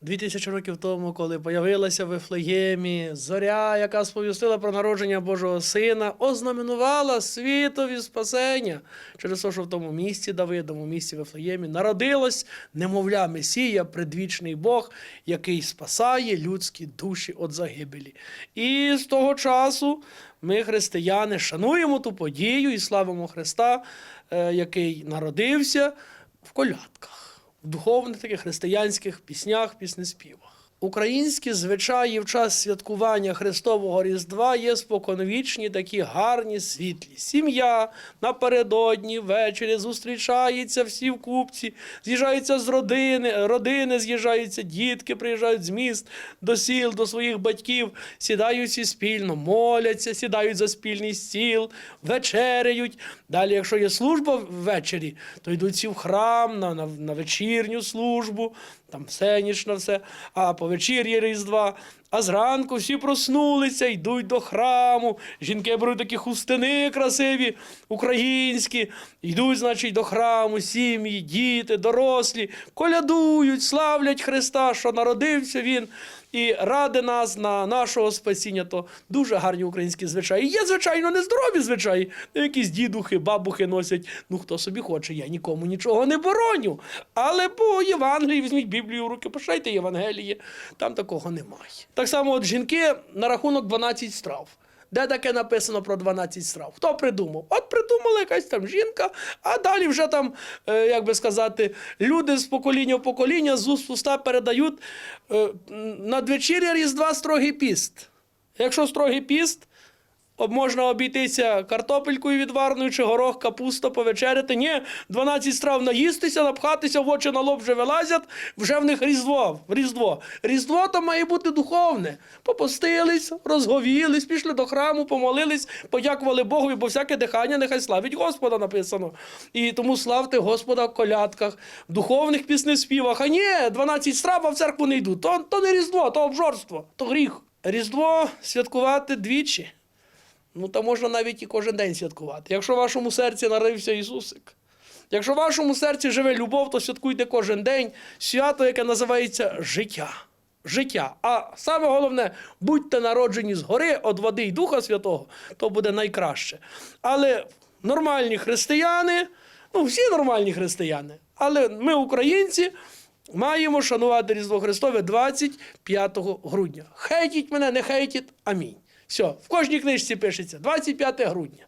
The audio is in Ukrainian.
Дві тисячі років тому, коли появилася в Вифлеємі зоря, яка сповістила про народження Божого Сина, ознаменувала світові спасення через те, що в тому місці Давидому, місці Вифлеємі, народилось немовля Месія, предвічний Бог, який спасає людські душі від загибелі. І з того часу ми, християни, шануємо ту подію і славимо Христа, е, який народився в колядках в духовних таких християнських піснях, піснеспівах. Українські звичаї в час святкування Христового Різдва є споконвічні, такі гарні, світлі. Сім'я напередодні ввечері зустрічається всі в купці, з'їжджаються з родини, родини з'їжджаються, дітки приїжджають з міст до сіл, до своїх батьків, сідають всі спільно, моляться, сідають за спільний стіл, вечеряють. Далі, якщо є служба ввечері, то йдуть всі в храм на, на, на вечірню службу, там всенічно все, а по вечір'ї Різдва. А зранку всі проснулися, йдуть до храму. Жінки беруть такі хустини красиві, українські, йдуть, значить, до храму, сім'ї, діти, дорослі, колядують, славлять Христа, що народився Він і ради нас на нашого спасіння. То дуже гарні українські звичаї. Є, звичайно, нездорові звичаї. Якісь дідухи, бабухи носять. Ну, хто собі хоче, я нікому нічого не бороню. Але по Євангелії візьміть Біблію в руки, пошайте Євангеліє, там такого немає. Так само, от жінки на рахунок 12 страв. Де таке написано про 12 страв? Хто придумав? От придумала якась там жінка, а далі вже там, е, як би сказати, люди з покоління в покоління з уст уста передають е, надвечір'я Різдва строгий піст. Якщо строгий піст, можна обійтися картопелькою відварною чи горох, капуста повечеряти. Ні, 12 страв наїстися, напхатися, в очі на лоб вже вилазять, вже в них різдво. Різдво. Різдво то має бути духовне. Попостились, розговілись, пішли до храму, помолились, подякували Богові, бо всяке дихання нехай славить Господа написано. І тому славте Господа в колядках, в духовних піснеспівах. А ні, 12 страв, а в церкву не йдуть. То, то не Різдво, то обжорство, то гріх. Різдво святкувати двічі. Ну, та можна навіть і кожен день святкувати. Якщо в вашому серці народився Ісусик, якщо в вашому серці живе любов, то святкуйте кожен день свято, яке називається життя. Життя. А саме головне, будьте народжені згори від води і Духа Святого, то буде найкраще. Але нормальні християни, ну всі нормальні християни, але ми, українці, маємо шанувати Різдво Христове 25 грудня. Хейтіть мене, не хейтіть, амінь. Все, в кожній книжці пишеться 25 грудня.